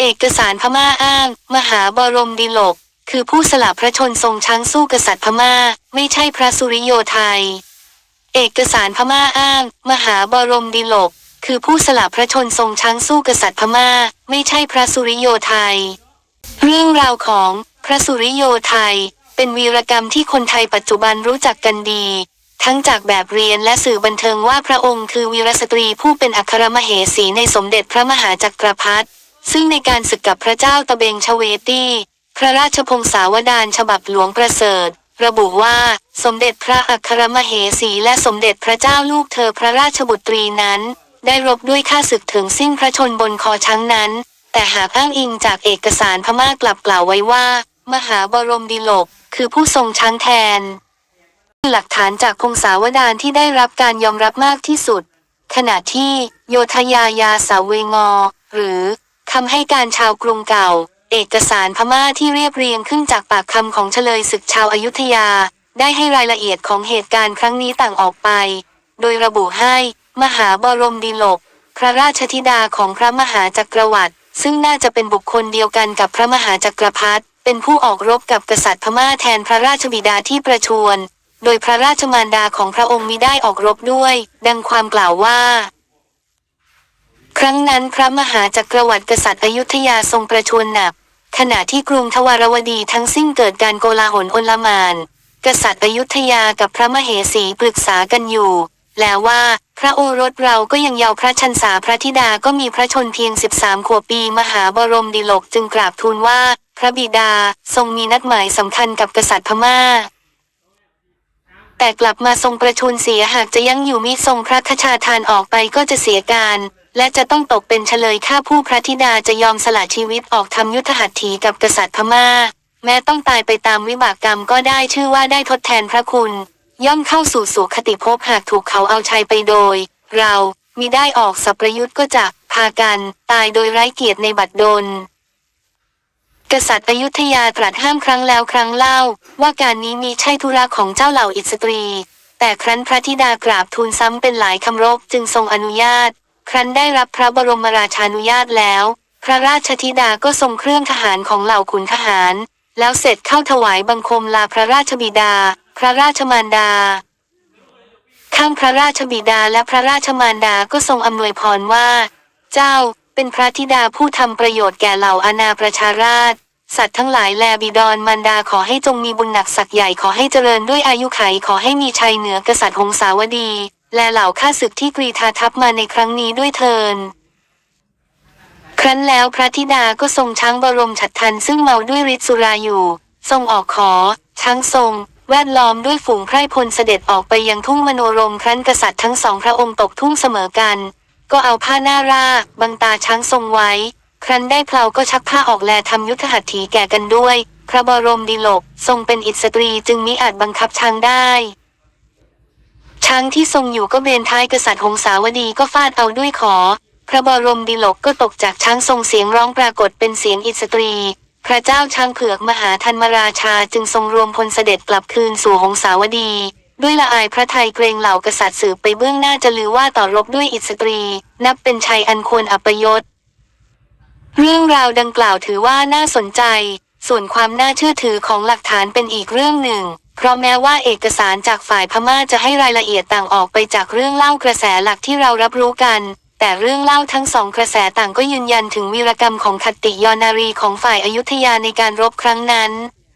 เอกสารพม่าอ้าง มหาบรมดิลก คือผู้สละพระชนทรงช้างสู้กษัตริย์พม่า ไม่ใช่พระสุริโยไทย เอกสารพม่าอ้าง มหาบรมดิลก คือผู้สละพระชนทรงช้างสู้กษัตริย์พม่า ไม่ใช่พระสุริโยไทย เรื่องราวของพระสุริโยไทย เป็นวีรกรรมที่คนไทยปัจจุบันรู้จักกันดี ทั้งจากแบบเรียนและสื่อบันเทิงว่าพระองค์คือวีรสตรีผู้เป็นอัครมเหสีในสมเด็จพระมหาจักรพรรดิ ซึ่งในการศึกกับพระเจ้าตะเบงชเวตีพระราชพงศาวดารฉบับหลวงประเสริฐ ระบุว่าสมเด็จพระอัครมเหสีและสมเด็จพระเจ้าลูกเธอพระราชบุตรีนั้น ได้รบด้วยข้าศึกถึงสิ้นพระชนบนคอช้างนั้น แต่หากอ้างอิงจากเอกสารพม่ากลับกล่าวไว้ว่า มหาบรมดิลกคือผู้ทรงช้างแทน หลักฐานจากพงศาวดารที่ได้รับการยอมรับมากที่สุด ขณะที่โยธยายาสาเวงอ หรือ คำให้การชาวกรุงเก่า เอกสารพม่าที่เรียบเรียงขึ้นจากปากคำของเฉลยศึกชาวอายุทยา ได้ให้รายละเอียดของเหตุการณ์ครั้งนี้ต่างออกไป โดยระบุให้ มหาบรมดิลก พระราชธิดาของพระมหาจักรวรรดิซึ่งน่าจะเป็นบุคคลเดียวกันกับพระมหาจักรพรรดิเป็นผู้ออกรบกับกษัตริย์พม่าแทนพระราชบิดาที่ประชวร โดยพระราชมารดาของพระองค์มิได้ออกรบด้วย ดังความกล่าวว่า ครั้งนั้นพระมหาจักรวรรดิกษัตริย์อยุธยาทรงประชวรหนัก ขณะที่กรุงทวารวดีทั้งสิ้นเกิดการโกลาหลโอลมาน กษัตริย์อยุธยากับพระมเหสีปรึกษากันอยู่ แล้วว่าพระโอรสเราก็ยังเยาว์พระชันษาพระธิดาก็มีพระชนเพียง 13 ขวบปีมหาบรมดิลกจึงกราบทูลว่า พระบิดาทรงมีนัดหมายสำคัญกับกษัตริย์พม่าแต่กลับมาทรงประชวรเสียหากจะยังอยู่มิทรงพระคชาทานออกไปก็จะเสียการ และจะต้องตกเป็นเฉลยข้าผู้พระธิดาจะยอมสละชีวิตออกทำยุทธหัตถีกับกษัตริย์พม่า แม้ต้องตายไปตามวิบากกรรมก็ได้ชื่อว่าได้ทดแทนพระคุณ ย่อมเข้าสู่สุขติภพหากถูกเขาเอาชัยไปโดย เรามิได้ออกสัพระยุทธ์ก็จะพากันตายโดยไร้เกียรติในบัดดลกษัตริย์อยุธยาตรัสห้ามครั้งแล้วครั้งเล่า ว่าการนี้มีใช่ธุระของเจ้าเหล่าอิสตรี แต่ครั้นพระธิดากราบทูลซ้ำเป็นหลายคำรบจึงทรงอนุญาต ครั้นได้รับพระบรมราชานุญาตแล้ว พระราชธิดาก็ทรงเครื่องทหารของเหล่าขุนทหาร แล้วเสร็จเข้าถวายบังคมลาพระราชบิดา พระราชมารดา ข้างพระราชบิดาและพระราชมารดาก็ทรงอำนวยพรว่า เจ้าเป็นพระธิดาผู้ทำประโยชน์แก่เหล่าอาณาประชาราษฎร์สัตว์ทั้งหลายแลบิดรมารดาขอให้จงมีบุญหนักสักใหญ่ขอให้เจริญด้วยอายุไขขอให้มีชัยเหนือกษัตริย์หงสาวดี และเหล่าข้าศึกที่กรีธาทัพมาในครั้งนี้ด้วยเทิน ครั้นแล้วพระธิดาก็ทรงช้างบรมฉัตรทันซึ่งเมาด้วยฤทธิ์สุราอยู่ ทรงออกขอ ช้างทรง แวดล้อมด้วยฝูงไพร่พลเสด็จออกไปยังทุ่งมโนรมครั้นกษัตริย์ทั้งสองพระองค์ตกทุ่งเสมอกัน ก็เอาผ้าหน้าราบบังตาช้างทรงไว้ ครั้นได้เพลาก็ชักผ้าออกแลทำยุทธหัตถีแก่กันด้วย พระบรมดิลกทรงเป็นอิสตรีจึงมิอาจบังคับช้างได้ ช้างที่ทรงอยู่ก็เบนท้ายกษัตริย์หงสาวดีก็ฟาดเอาด้วยขอ พระบรมดิลกก็ตกจากช้างทรงเสียงร้องปรากฏเป็นเสียงอิสตรี พระเจ้าช้างเผือกมหาธนมราชาจึงทรงรวมพลเสด็จกลับคืนสู่หงสาวดี ด้วยละอายพระไทยเกรงเหล่ากษัตริย์สืบไปเบื้องหน้าจะลือว่าต่อรบด้วยอิสตรี นับเป็นชัยอันควรอัปยศเรื่องราวดังกล่าวถือว่าน่าสนใจ ส่วนความน่าเชื่อถือของหลักฐานเป็นอีกเรื่องหนึ่ง เพราะแม้ว่าเอกสารจากฝ่ายพม่าจะให้รายละเอียดต่างออกไปจากเรื่องเล่ากระแสหลักที่เรารับรู้กัน แต่เรื่องเล่าทั้งสองกระแสต่างก็ยืนยันถึงวีรกรรมของคติยอนารีของฝ่ายอายุทยาในการรบครั้งนั้น